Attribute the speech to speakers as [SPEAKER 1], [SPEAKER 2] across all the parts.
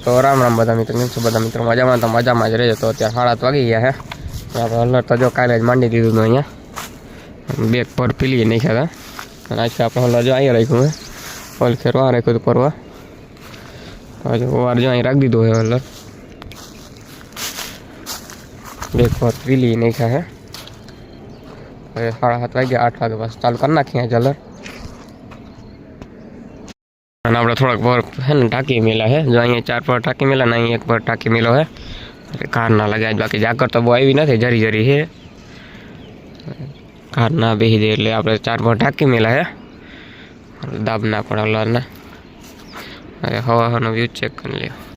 [SPEAKER 1] તો રામ રામ બધા મિત્રો કેમ છો બધા મિત્રો મજામાં તો મજામાં જ રહેજો તો અત્યારે સાડા આઠ વાગી ગયા છે આપણે હલર તો જો કાલે જ માંડી દીધું હતું અહીંયા બેગ પર પીલી નાખ્યા હતા અને આજે આપણે હલર જો અહીંયા રાખ્યું હે પલ ફેરવા રાખ્યું હતું પરવા હજુ વાર જો અહીં રાખી દીધું હોય હલર બેગ પર પીલી નાખ્યા હે હવે સાડા સાત વાગ્યા આઠ વાગે પાછું ચાલુ કરી નાખીએ હલર અને આપણે થોડાક પર છે ને ટાંકી મેલા છે જો અહીંયા ચાર પર ટાંકી મેલા ને અહીંયા એક પર ટાંકી મેલો છે કાર ના લગાય બાકી જાકર તો બહુ આવી નથી, જરી જરી છે કાર ના બેસી દે એટલે આપણે ચાર પર ટાંકી મેલા છે દાબ ના પડે અલ્લાહના હવે હવાનો વ્યૂ ચેક કરી લ્યો.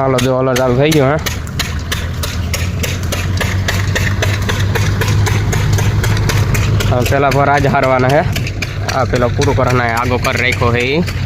[SPEAKER 1] હાલો જો ઓલો ચાલુ થઈ ગયો હા પેલા પર આજ હારવાના હે આ પેલો પૂરું કરવાના આગો કર રાખ્યો હે ઈ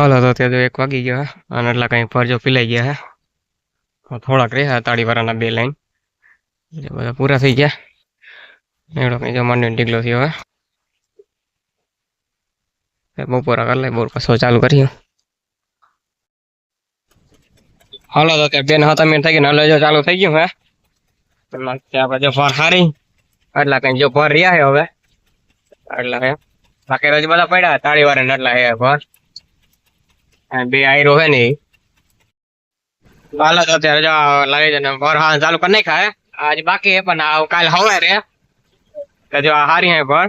[SPEAKER 1] હાલો, તો ત્યાં જો એક વાગી ગયો અને એટલા કંઈ ફરજો પીલાઈ ગયા હે. થોડાક રહ્યા તાળીવાળાના બે લાઈન. એટલે બધા પૂરા થઈ ગયા. એવડો કંઈ જો માંડીને ઢીકલો થયો હવે બપોરા કરી લે બોર પાછો ચાલુ કર્યું હાલો, તો ત્યાં બેન હતા મિનિટ થઈ ગઈ ને જો ચાલુ થઈ ગયું હે. ત્યાં જો ફર હારી. એટલા કંઈ જો ફર રહ્યા હે હવે. એટલે બાકી રોજ બધા પડ્યા તાળીવાળા એટલા હે ફર બે આયરો હે ને ઈ. હાલો તો અત્યારે જો આ જને ભર હા ચાલુ કરી નાખ્યા હે. આજ બાકી હે, પણ કાલ હવારે તો જો આ હારી હે ભર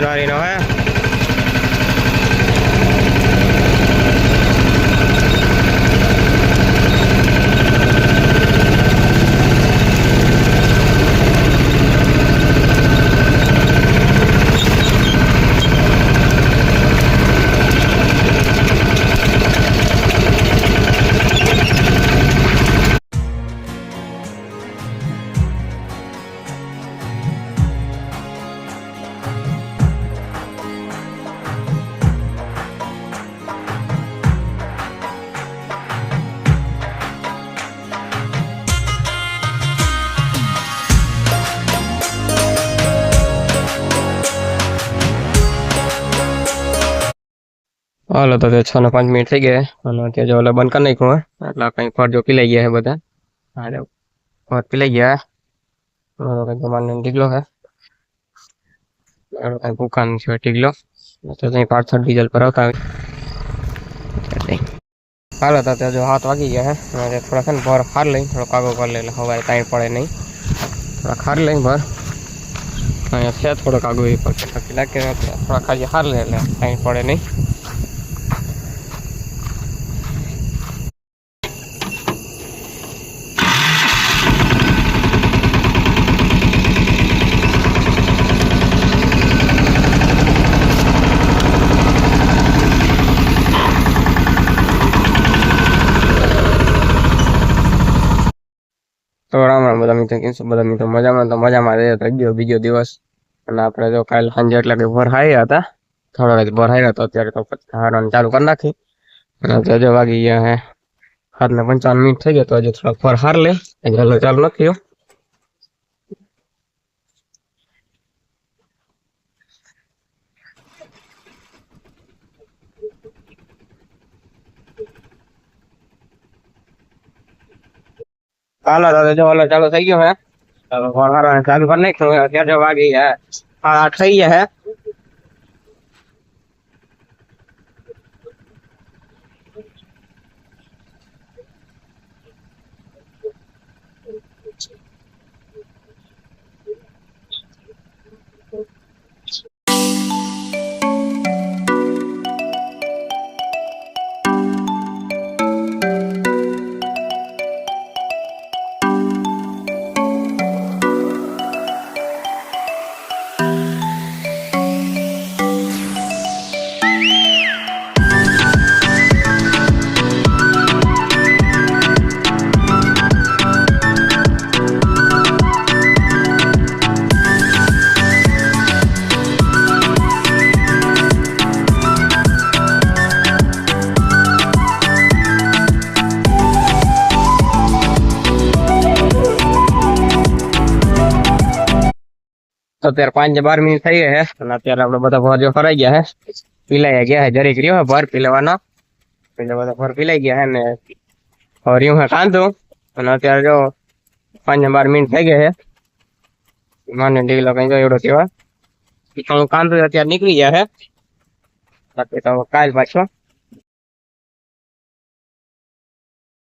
[SPEAKER 1] January, no? હાલો તો તે છ ને પાંચ મિનિટ થઈ ગયા અને અત્યારે જો ઓલે બંધ કરી નાખ્યું હે એટલે કંઈ ફર જો પીલાઈ ગયા છે બધા હા જો ફર પીલાઈ ગયા મારો કંઈક તમારે ઢીકલો છે મારો કંઈક દુકાન છે ઢીકલો તો ત્યાં પાછળ ડીઝલ પર આવતા હોય એટલે હાલો તો ત્યાં જો હાથ વાગી ગયા હે અને થોડા છે ને ભર ખાર લઈ થોડો કાગો કરી લે એટલે હવારે કાંઈ પડે નહીં થોડા ખાર લઈ ભર અહીંયા છે થોડો કાગો એ પર નક્કી લાગે થોડા ખાલી હાર લે એટલે કાંઈ પડે નહીં રામ બધા મિત્રો કેમ છો? બધા મિત્રો મજામાં? તો મજામાં રહે તો ગયો બીજો દિવસ. અને આપણે જો કાલ સાંજે એટલે કે ભર હાર્યા હતા. થોડા વાગે ભર હતા તો અત્યારે તો હારવાનું ચાલુ કરી નાખી. અને અત્યારે જો વાગી ગયા હે. સાત ને પંચાવન મિનિટ થઈ ગયા તો હજુ થોડાક ફર હાર લે. હજી ચાલુ નથી થયો. હાલો દાદા જો હાલો ચાલુ થઈ ગયો હે ચાલો ભર હારવાનું ચાલુ કરી નાખ્યું હે. અત્યારે જો વાગી ગયા હા આઠ થઈ ગયા હે તો અત્યારે પાંચ ને બાર મિનિટ થઈ ગઈ છે અને અત્યારે આપણે બધા ભર જો ફરાઈ ગયા છે પીલાઈ ગયા છે જરીક રહ્યો છે ભર પીલેવાનો એટલે બધા ભર પીલાઈ ગયા છે ને હવે રહ્યું છે કાંધું અને અત્યારે જો પાંચ ને બાર મિનિટ થઈ ગઈ છે માને ઢીલો કઈ જો એવડો કેવા કાંધું અત્યારે નીકળી ગયા છે બાકી તો કાલ પાછો